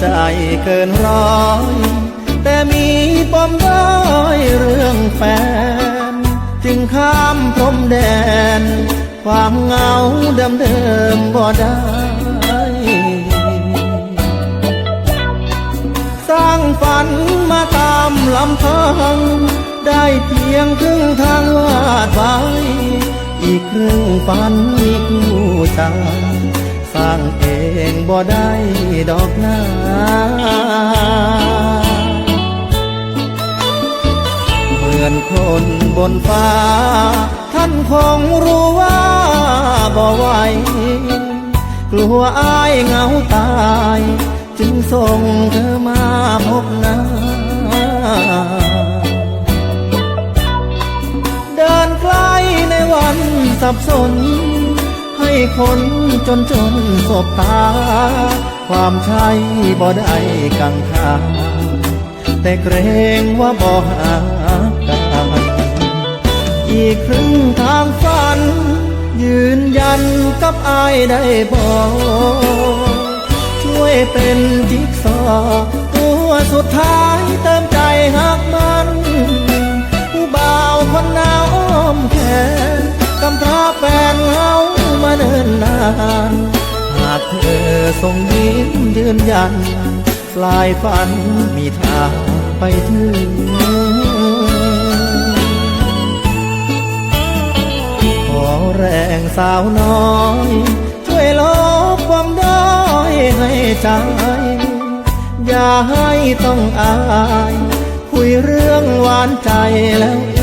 ใจเกินร้อย แต่มีปมด้อยเรื่องแฟน จึงข้ามพรมแดน ความเหงาเดิมเดิมบ่ได้สร้างฝันมาตามลำพัง ได้เพียงครึ่งทางวาดไว้ อีกครึ่งฝันมีคู่ใจ สร้างเองบ่ได้ดอกนาเหมือนคนบนฟ้า ท่านคงรู้ว่าบ่ไหวกลัวอายเหงาตาย จึงส่งเธอมาพบหน้าเดินใกล้ในวันสับสน ให้คนจนจนสบตา ความใช่บ่ได้กังขาแต่เกรงว่าบ่หากันอีกครึ่งทางฝัน ยืนยันกับอายได้บอกช่วยเป็นจิ๊กซอว์ตัวสุดท้ายเติมใจหักมันผู้บ่าวคนหนาวอ้อมแขนกำพร้าแฟนเฮา มาเนินนาน หากเธอทรงยิ้มยืนยัน ปลายฝันมีทางไปถึงขอแรงสาวน้อย ช่วยลบความด้อยให้ใจ อย่าให้ต้องอาย คุยเรื่องหวานใจแล้ว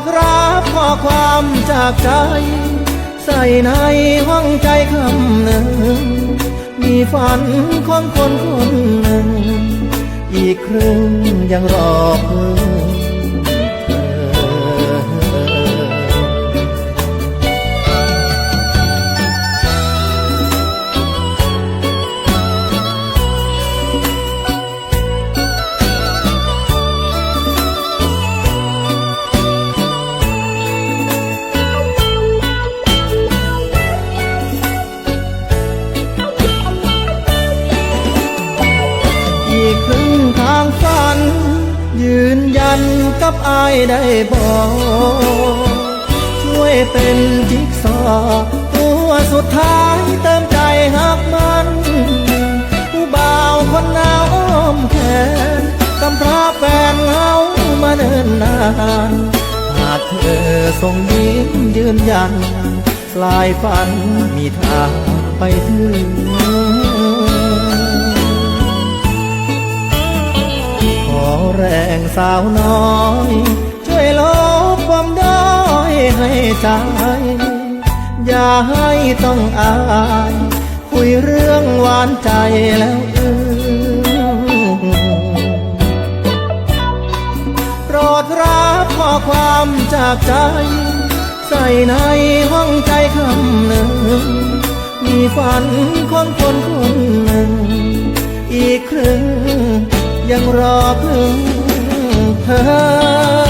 ดรับข้อความจากใจ ใส่ในห้องใจคำหนึ่ง มีฝันของคนคนหนึ่ง อีกครึ่งยังรอเพื่อ กับอายได้บอกช่วยเป็นจิ๊กซอตัวสุดท้ายเติมใจหักมันผู้บ่าวคนหนาวอ้อมแขนกำพร้าแฟนเฮามาเนินนานหากเธอทรงยิ้มยืนยัน ปลายฝันมีทางไปถึง สาวน้อย ช่วยลบความด้อยให้ใจ อย่าให้ต้องอาย คุยเรื่องหวานใจแล้วอื้อโปรดรับข้อความจากใจ ใส่ในห้องใจคำหนึ่ง มีฝันของคนคนหนึ่ง อีกครึ่งยังรอพึ่ง เธอ